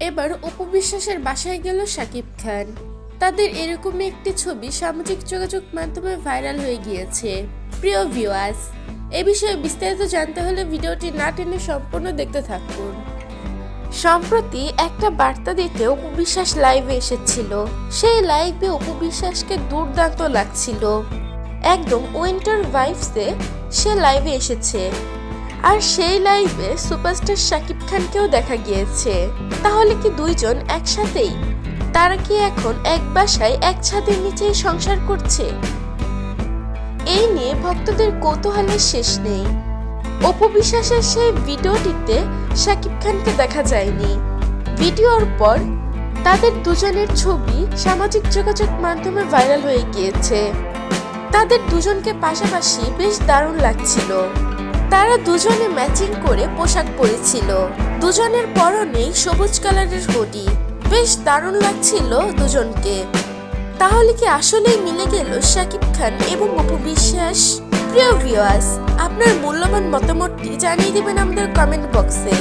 এবার উপবিশ্বাসের বাসায় গেল শাকিব খান। তাদের এরকমই একটি ছবি সামাজিক যোগাযোগ মাধ্যমে ভাইরাল হয়ে গিয়েছে। প্রিয় ভিউয়ার্স এ বিষয়ে বিস্তারিত জানতে হলে ভিডিওটি না টেনে সম্পূর্ণ দেখতে থাকুন। সম্প্রতি একটা বার্তা দিতে উপবিশ্বাস লাইভে এসেছিল। সেই লাইভে উপবিশ্বাসকে দুর্দান্ত লাগছিল। একদম উইন্টার ভাইবসে সে লাইভে এসেছে। আর সেই লাইভে সুপারস্টার শাকিব খানকেও দেখা গিয়েছে। তাহলে কি দুইজন একসাথেই? তারা কি এখন এক বাসায় এক ছাদের নিচেই সংসার করছে? এই নিয়ে ভক্তদের কৌতূহলের শেষ নেই। অপু বিশ্বাসের সেই ভিডিওটিতে শাকিব খানকে দেখা যায়নি। ভিডিওর পর তাদের দুজনের ছবি সামাজিক যোগাযোগ মাধ্যমে ভাইরাল হয়ে গিয়েছে। তাদের দুজনকে পাশাপাশি বেশ দারুণ লাগছিল। তারা দুজনে ম্যাচিং করে পোশাক পরেছিল। দুজনের পরনেই সবুজ কালারের হুডি। বেশ দারুণ লাগছিল দুজনকে। তাহলে কি আসলেই মিলে গেল শাকিব খান এবং অপু বিশ্বাস? প্রিয় ভিউয়ার্স আপনার মূল্যবান মতামতটি জানিয়ে দেবেন আমাদের কমেন্ট বক্সে